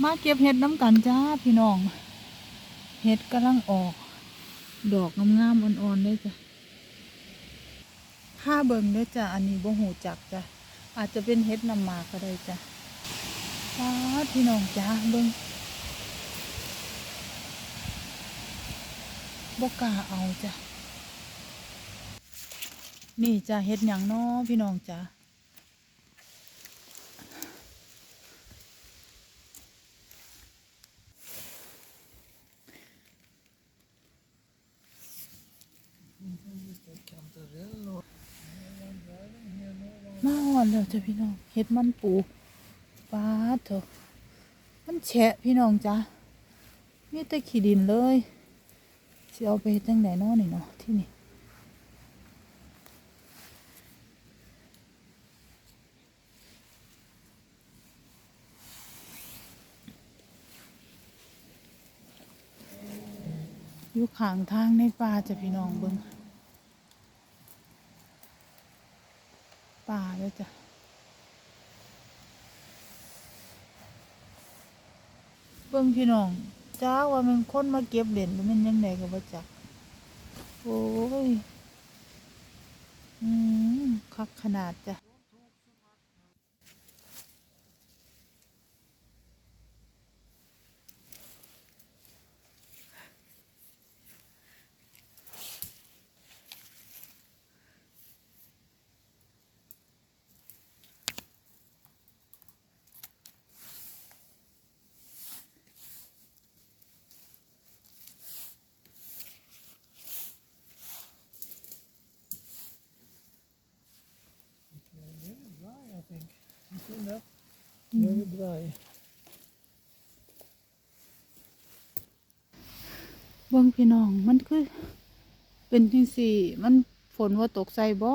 มาเก็บเห็ดน้ำกันจ้าพี่น้อง เห็ดกำลังออก ดอกงามๆอ่อนๆเลยจ้ะห้าเบิ่งเด้จ้ะอันนี้บ่หูจักจ้ะอาจจะเป็นเห็ดนำมาก็ได้จ้ะป้าพี่น้องจ้าเบิ่งบ่กล้าเอาจ้ะนี่จ้ะเห็ดหยังน้อพี่น้องจ้ะ มาหอนแล้วจ้ะพี่น้องเห็ดมันปูปลาเถอะมันแฉะพี่น้องจ้ะมีแต่ขี้ดินเลยสิเอาไปเฮ็ดจังไหนนาะนี่เนาะที่นี่อยู่ข้างทางในป่าจ้ะพี่น้องเบิ่ง ป่าเลยจ้ะเบิ่งพี่น้องจ้าว่ามันคนมาเก็บเหรียญมันยังไงกับ่จักโอ้ย อืมคักขนาดจ้ะ think. You see that? Very dry. เบิ่งพี่น้องมันคือ เป็นจังสี่ มันฝนว่าตกใส่บ่